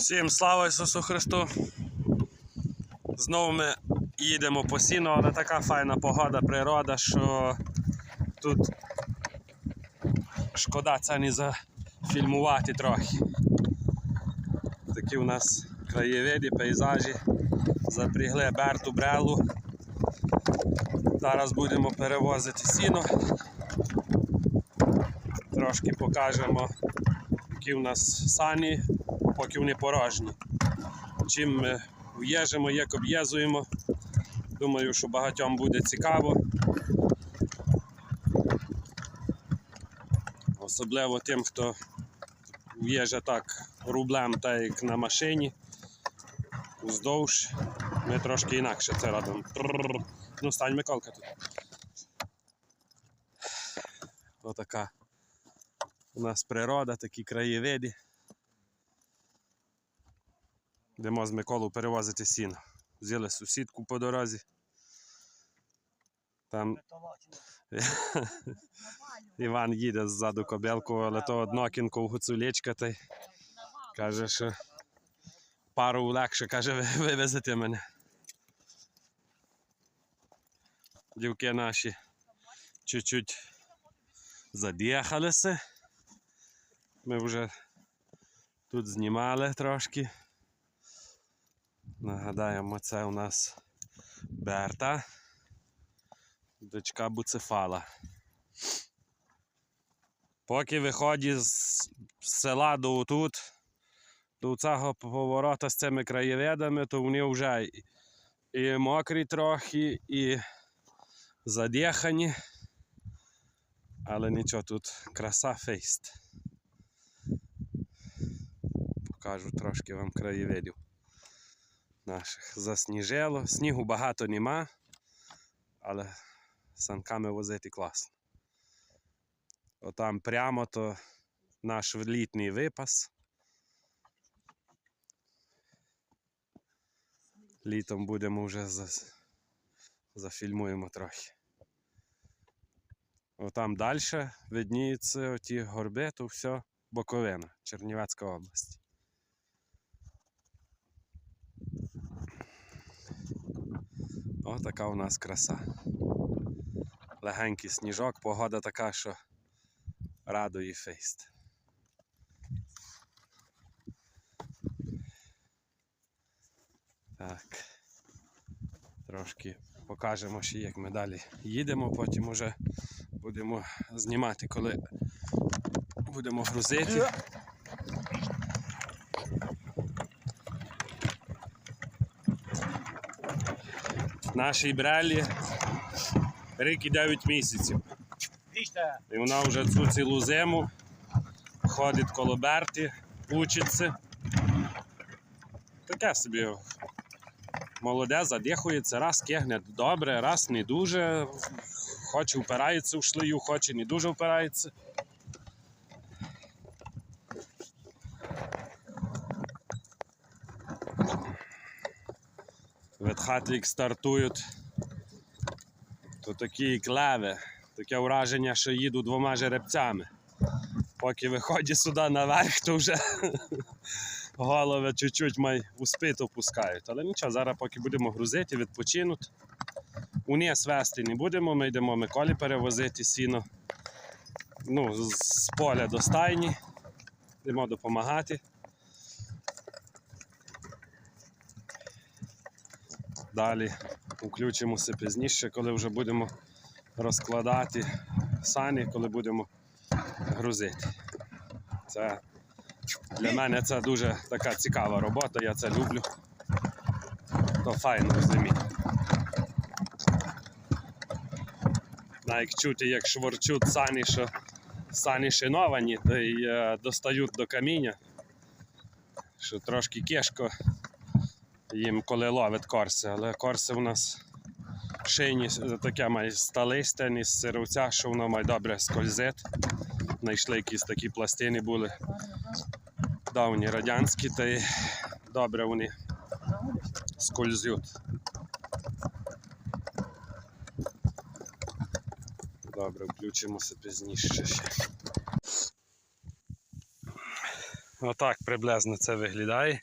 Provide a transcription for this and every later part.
Всім слава Ісусу Христу! Знову ми їдемо по сіну, але така файна погода, природа, що тут шкода це не зафільмувати трохи. Такі у нас краєвиди, пейзажі. Запрягли Берту Брелу. Зараз будемо перевозити сіно. Трошки покажемо, які у нас сані, поки вони порожні. Чим ми в'їжджемо, як об'їзуємо. Думаю, що багатьом буде цікаво. Особливо тим, хто в'їжджа так рублем, так як на машині. Уздовж. Ми трошки інакше це робимо. Ну, стань Миколка тут. Отака у нас природа, такі краєвиди. Йдемо з Миколу перевозити сіно. Взяли сусідку по дорозі. Там Іван їде ззаду кобелку, але то однокінко в гуцулечка та й каже, що пару легше, каже, вивезете мене. Дівки наші чуть-чуть задіхалися. Ми вже тут знімали трошки. Нагадаємо, це у нас Берта, дочка Буцефала. Поки виходить з села до тут, до цього поворота з цими краєвидами, то вони вже і- мокрі трохи, і задіхані. Але нічого, тут краса фейст. Покажу трошки вам краєвидів наших. Засніжило. Снігу багато нема, але санками возити класно. Отам прямо то наш літній випас. Літом будемо вже за... зафільмуємо трохи. Отам далі видніються оті горби, то все Боковина, Чернівецька область. О, така у нас краса. Легенький сніжок, погода така, що радує фейст. Так. Трошки покажемо ще, як ми далі їдемо, потім уже будемо знімати, коли будемо грузити. Нашій брелі рік і 9 місяців. І вона вже цю цілу зиму ходить коло Берти, учиться. Таке собі молоде, задихується, раз кигне добре, раз не дуже. Хоче впирається в шлею, хоче не дуже впирається. Ветхатлік стартують. То такі клеви. Таке враження, що їду двома жеребцями. Поки виходять сюди наверх, то вже голови чуть-чуть май у спит опускають. Але нічого, зараз поки будемо грузити, відпочинути. Уніс вести не будемо, ми йдемо Миколі перевозити сіно. Ну, з поля до стайні. Йдемо допомагати. Далі включимося пізніше, коли вже будемо розкладати сані, коли будемо грузити. Це для мене це дуже така цікава робота, я це люблю. То файно в зимі. Навіть чути, як шворчуть сані, що сані шиновані, та й е, достають до каміння, що трошки кешко їм коли ловить корси, але корси у нас шийні таке має сталисте, ні з сировця, що воно має добре скользить. Знайшли якісь такі пластини були давні радянські, та й добре вони скользють. Добре, включимося пізніше ще. Отак приблизно це виглядає.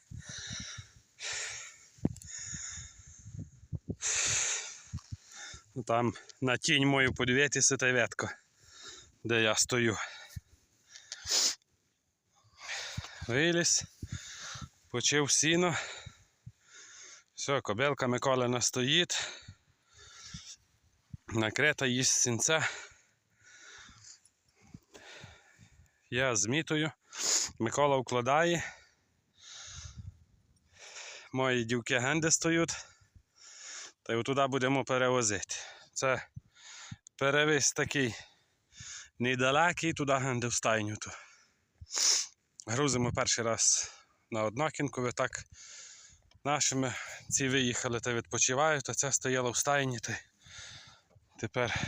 Там на тінь мою подивитися та ветко, де я стою. Виліз, почив сіно. Все, кобилка Миколина стоїть. Накрита їсть сінця. Я з мітою. Микола вкладає. Мої дівки генди стоять. Та й отуди будемо перевозити. Це перевіз такий недалекий, туди генди в стайню. То. Грузимо перший раз на Однокінкові, так нашими ці виїхали та відпочивають, а це стояло в стайні. Та тепер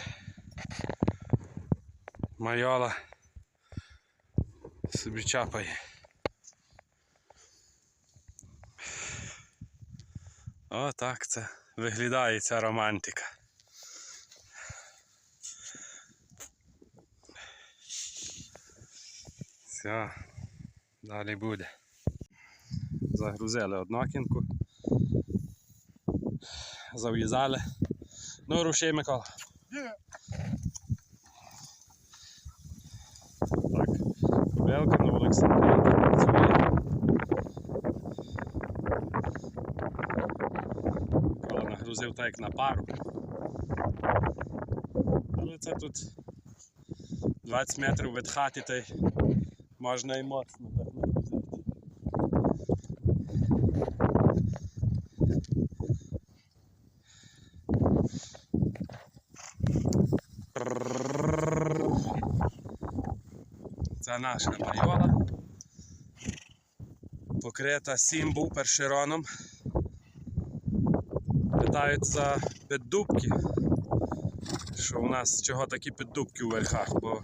майола собі чапає. О, так це виглядає ця романтика. Все, далі буде. Загрузили однокінку. Зав'язали. Ну, рушій, Микола. Так, кобилка на Олександрійки Микола нагрузив так як на пару. Але це тут 20 метрів від хати, та можна і моцно так нагрузити. Це наша майола. Покрита сімбу першероном. Питають за піддубки. Що у нас чого такі піддубки у верхах, бо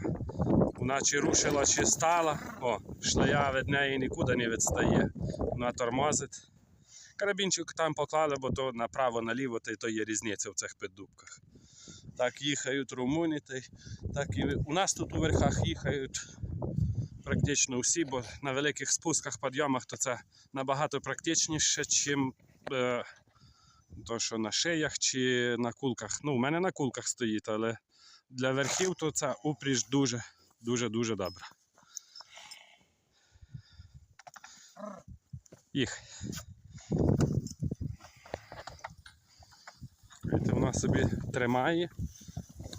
вона чи рушила, чи стала. О, шлея від неї нікуди не відстає. Вона тормозить. Карабінчик там поклали, бо то направо-наліво, та то є різниця в цих піддубках. Так їхають румуни, так і у нас тут у верхах їхають практично всі, бо на великих спусках, підйомах то це набагато практичніше, чим е, то, що на шиях чи на кулках. Ну, у мене на кулках стоїть, але для верхів то це упріж дуже, дуже, дуже добре. Їх. Вона собі тримає,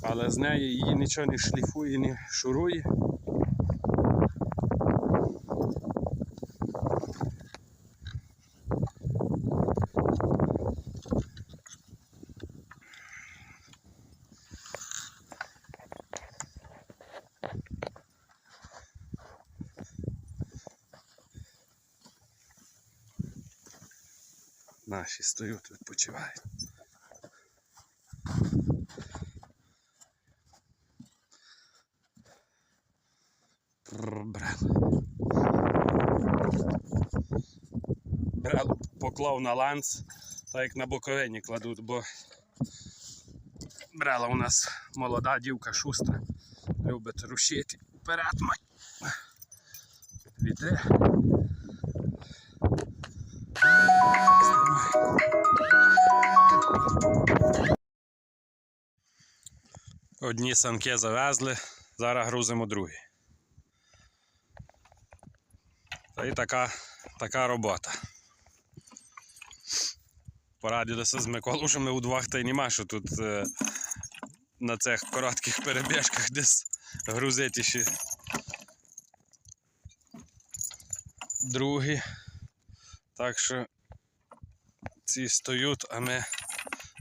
але з неї її нічого не шліфує, не шурує. Наші стоять, відпочивають. Брел. Брел поклав на ланц, так як на боковині кладуть, бо брела у нас молода дівка шустра. Любить рушити вперед. май. Віде. Одні санки завезли, зараз грузимо другі. Та й така, така робота. Порадилися з Миколою, що ми удвох та й нема, що тут е, на цих коротких перебіжках десь грузити ще другі. Так що ці стоють, а ми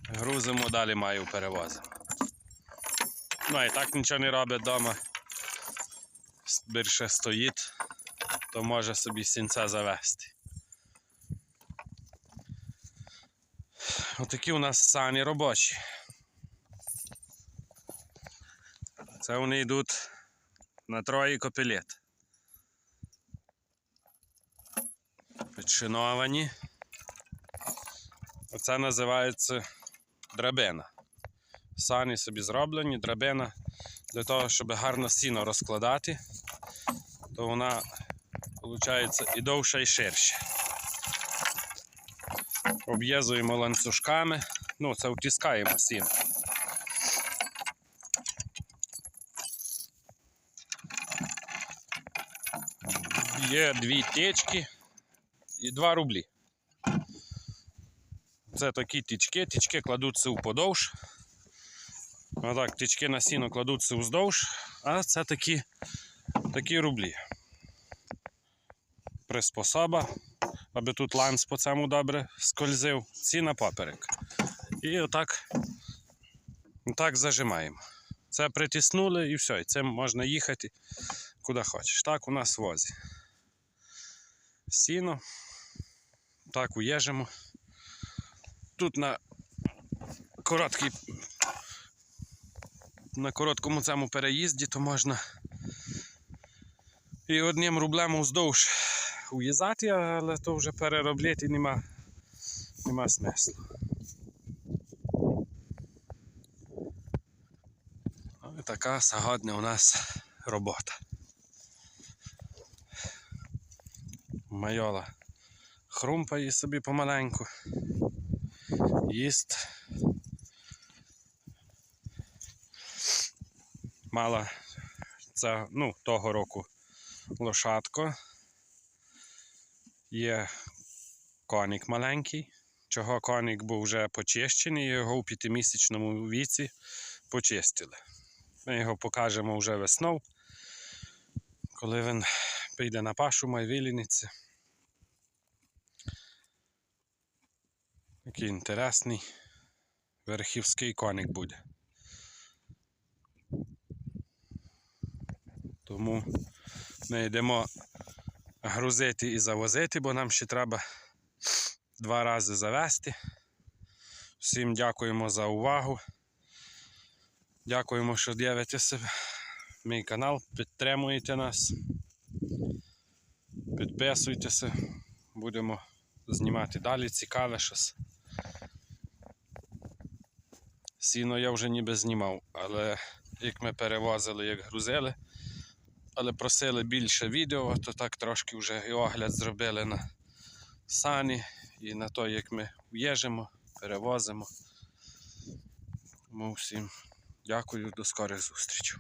грузимо далі маю перевозимо. Ну і так нічого не робить вдома. Більше стоїть, то може собі сінця завести. Отакі у нас сані робочі. Це вони йдуть на троє копілет. Підшиновані. Оце називається драбина. Сані собі зроблені, драбина для того, щоб гарно сіно розкладати, то вона виходить і довша, і ширше. Об'єзуємо ланцюжками, ну, це втискаємо сіно. Є дві течки і 2 рублі. Це такі тічки, тічки кладуться вподовж. Отак, тічки на сіно кладуться вздовж, а це такі, такі рублі. Приспособа, аби тут ланц по цьому добре скользив, ці на поперек. І отак, отак зажимаємо. Це притиснули і все, і цим можна їхати куди хочеш. Так у нас возі. Сіно. Так уїжджемо. Тут на короткий на короткому цьому переїзді то можна і одним рублем вздовж уїздати, але то вже переробляти нема, нема смислу. Ось така сьогодні у нас робота. Майола хрумпає собі помаленьку. Їсть. Мала це, ну, того року лошадко. Є коник маленький. Чого коник був вже почищений, його у п'ятимісячному віці почистили. Ми його покажемо вже весною, коли він прийде на пашу майвіліниці. Такий інтересний верхівський коник буде. Тому ми йдемо грузити і завозити, бо нам ще треба два рази завести. Всім дякуємо за увагу. Дякуємо, що дивитеся мій канал, підтримуєте нас. Підписуйтеся, будемо знімати далі цікаве щось. Сіно я вже ніби знімав, але як ми перевозили, як грузили, але просили більше відео, то так трошки вже і огляд зробили на сані і на те, як ми в'їжджемо, перевозимо. Тому всім дякую, до скорих зустрічей.